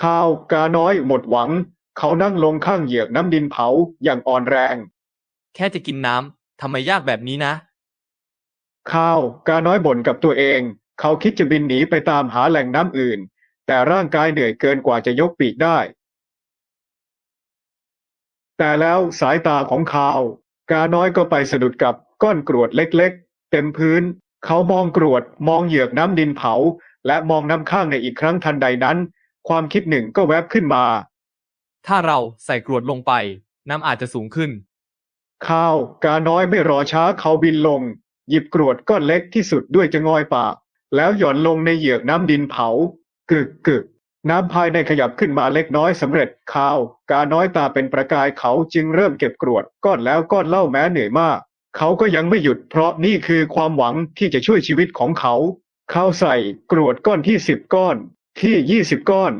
ข้าวกาน้อยหมดหวัง เขานั่งลงข้างเหยือกน้ำดินเผาอย่างอ่อนแรง แค่จะกินน้ำทำไมยากแบบนี้นะ ข้าวกาน้อยบ่นกับตัวเอง เขาคิดจะบินหนีไปตามหาแหล่งน้ำอื่น แต่ร่างกายเหนื่อยเกินกว่าจะยกปีกได้ แต่แล้วสายตาของข้าวกาน้อยก็ไปสะดุดกับก้อนกรวดเล็กๆ เต็มพื้น เขามองกรวดมองเหยือกน้ำดินเผา และมองน้ำข้างในอีกครั้งทันใดนั้น ความคิดหนึ่งก็แวบขึ้นมา ถ้าเราใส่กรวดลงไป น้ำอาจจะสูงขึ้น ข้าวกาน้อยไม่รอช้าเขาบินลง หยิบกรวดก้อนเล็กที่สุดด้วยจะงอยปาก แล้วหย่อนลงในเหยือกน้ำดินเผากึกกึกน้ำภายในขยับขึ้นมาเล็กน้อยสำเร็จข้าว กาน้อยตาเป็นประกายเขาจึงเริ่มเก็บกรวดก้อนแล้วก้อนเล่าแม้เหนื่อยมาก เขาก็ยังไม่หยุดเพราะนี่คือความหวังที่จะช่วยชีวิตของเขา เขาใส่กรวดก้อนที่สิบก้อน ที่ยี่สิบก้อน